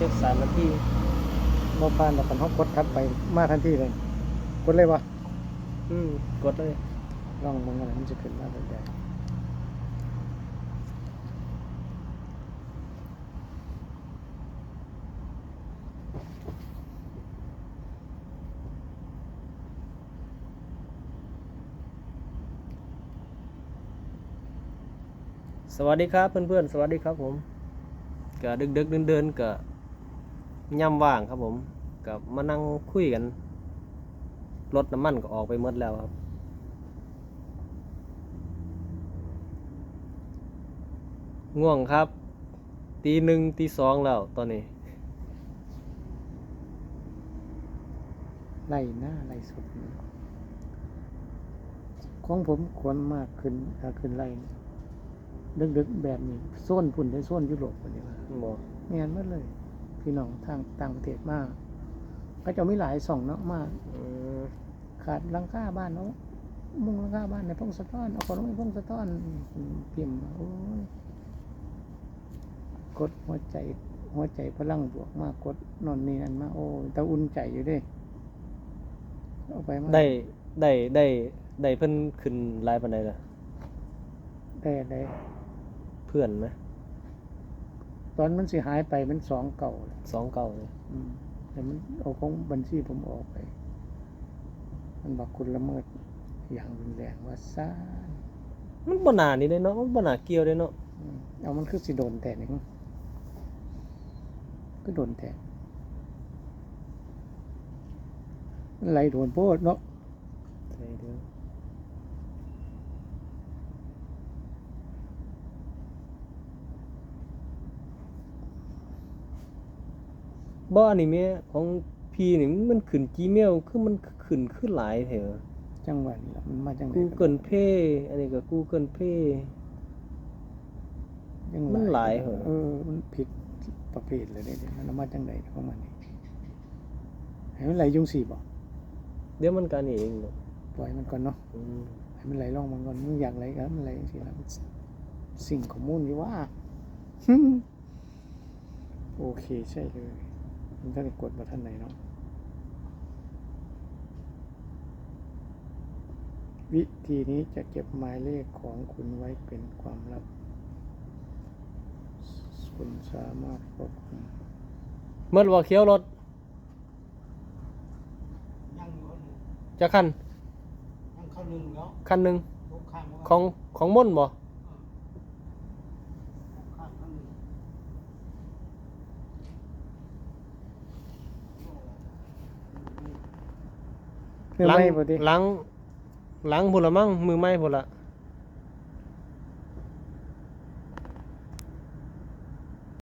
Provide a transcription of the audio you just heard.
จักสามนาทีบ่ผ่านดอกกันเฮากดทัดไปมาทันทีเลย กดเลยบ่อืมกดเลยลองมึงอะไรมันจะขึ้นมาแบบใดสวัสดีครับเพื่อนๆ สวัสดีครับผมก็ดึกดึกเดินเดินๆก็ ย่ำว่างครับผมก็มานั่งคุยกันรถน้ำมันก็ออกไปหมดแล้วครับ ง่วงครับ ตีหนึ่งตีสองแล้วตอนนี้ ไล่หน้าไล่สุดนี่ของผมควรมากขึ้นถ้าขึ้นไล่นี่ดึกๆแบบนี้โซนพุ่นได้โซนยุโรปคนนี้ว่าบอก แม่นหมดเลย พี่น้องทางต่างประเทศมากก็จะมีหลายส่องเนาะมากอืมขาดหลังคาบ้านเนาะมุงหลังคาบ้านในพงสะท้อนเอาของลงในพงสะท้อนพิมพ์มาโอ้ยกดหัวใจหัวใจพลังบวกมากกดนอนนี่นั่นมาโอ้ยแต่อุ่นใจอยู่เด้เอาไปมาได้ได้ได้ได้เพิ่นขึ้นไลน์ปันใดล่ะได้ได้เพื่อนไหม ตอนมันสิหายไปมันสองเก่าเลยสองเก่าเลยอืมแต่มันเอาของบัญชีผมออกไป มันบอกคุณละเมิด อย่างรุนแรงว่าซ่านมันบ่นานี่เลยเนาะมันบ่นาเกี่ยวเลยเนาะอืมเอามันคือสิโดนแต่หนึ่งก็โดนแต่ไหลโดนโพดเนาะ ใช่เด้อ บ่อันนี้แม่ของพี่นี่มันขึ้น Gmail คือมันขึ้นขึ้นหลายแถวจังหวะนี้ละมันมาจังได Google Pay อันนี้ก็ Google Pay จังมันหลายเหรอเออมันผิดประเภทเลยเดี๋ยวมันเอามาจังไดของมันนี่ให้มันไหลยุงสี่บ่เดี๋ยวมันก็นี่เองเนาะปล่อยมันก่อนเนาะอืมให้มันไหลล่องมันก่อนมึงอยากไหลก็ให้มันไหลสิละสิ่งข้อมูลนี่ว่าโอเคใช่เลย มันต้องกดมาท่านไหนเนาะวิธีนี้จะเก็บหมายเลขของคุณไว้เป็นความลับ คุณสามารถควบคุมเมื่อว่าเขียวรถยังอยู่จะคันยังเข้าหนึ่งแล้วคันหนึงลูกข้างของของม่นบ่ ข้างเข้าหนึ่ง มืองหลังไม่พอดีล้างล้างพุ่นละมั้งมือไม้พุ่นละ